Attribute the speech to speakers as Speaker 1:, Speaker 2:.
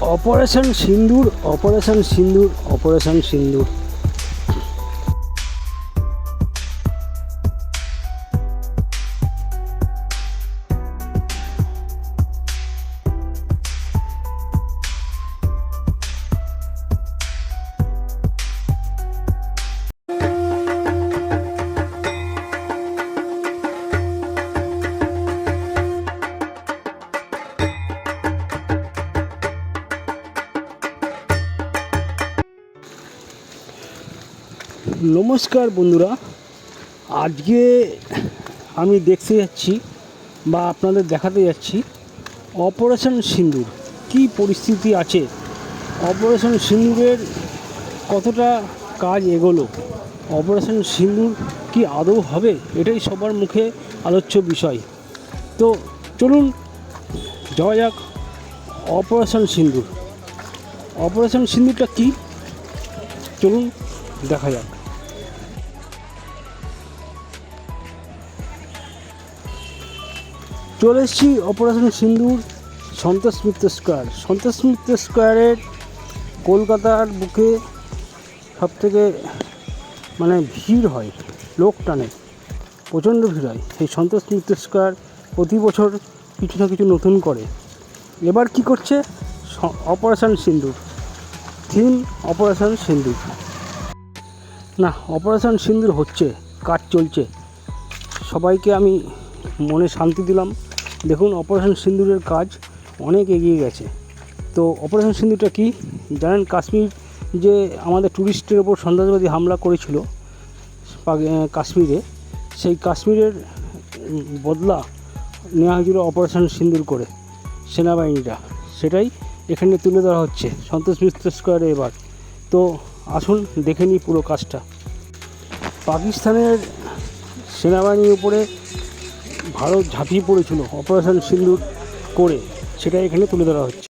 Speaker 1: Operation Sindoor operation Sindoor operation Sindoor. নমস্কার বন্ধুরা, আজকে আমি দেখতে যাচ্ছি বা আপনাদের দেখাতে যাচ্ছি অপারেশন সিন্দুর। কি পরিস্থিতি আছে? অপারেশন সিন্দুরের কতটা কাজ এগোলো? অপারেশন সিন্দুর কি আদৌ হবে? এটাই সবার মুখে আলোচ্য বিষয়। তো চলুন, যাওয়া যাক অপারেশন সিন্দুর। অপারেশন সিন্দুরটা কি? চলুন দেখা যাক। চলে এসেছি অপারেশন সিন্দুর, সন্তোষ মিত্র স্কোয়ার। সন্তোষ মিত্র স্কোয়ারের কলকাতার বুকে সব থেকে মানে ভিড় হয়, লোক টানে, প্রচণ্ড ভিড় হয়। সেই সন্তোষ মিত্র স্কোয়ার প্রতি বছর কিছু না কিছু নতুন করে। এবার কি করছে? Operation Sindoor. Theme operation Sindoor. না অপারেশন সিন্দুর হচ্ছে, কাজ চলছে। সবাইকে আমি মনে শান্তি দিলাম। দেখুন অপারেশন সিন্দুরের কাজ অনেক এগিয়ে গেছে। তো অপারেশন সিন্দুরটা কি? জানেন, কাশ্মীর যে আমাদের ট্যুরিস্টের ওপর সন্ত্রাসবাদী হামলা করেছিল কাশ্মীরে, সেই কাশ্মীরের বদলা নেওয়া হয়েছিল অপারেশন সিন্দুর করে সেনাবাহিনীরা। সেটাই এখানে তুলে ধরা হচ্ছে। সন্তোষ মিত্র স্কোয়ারে এবার। তো আসুন, দেখে নিই পুরো কাজটা। পাকিস্তানের সেনাবাহিনীর উপরে ভারত ঝাঁপিয়ে পড়েছিল অপারেশন সিন্দুর করে, সেটা এখানে তুলে ধরা হচ্ছে।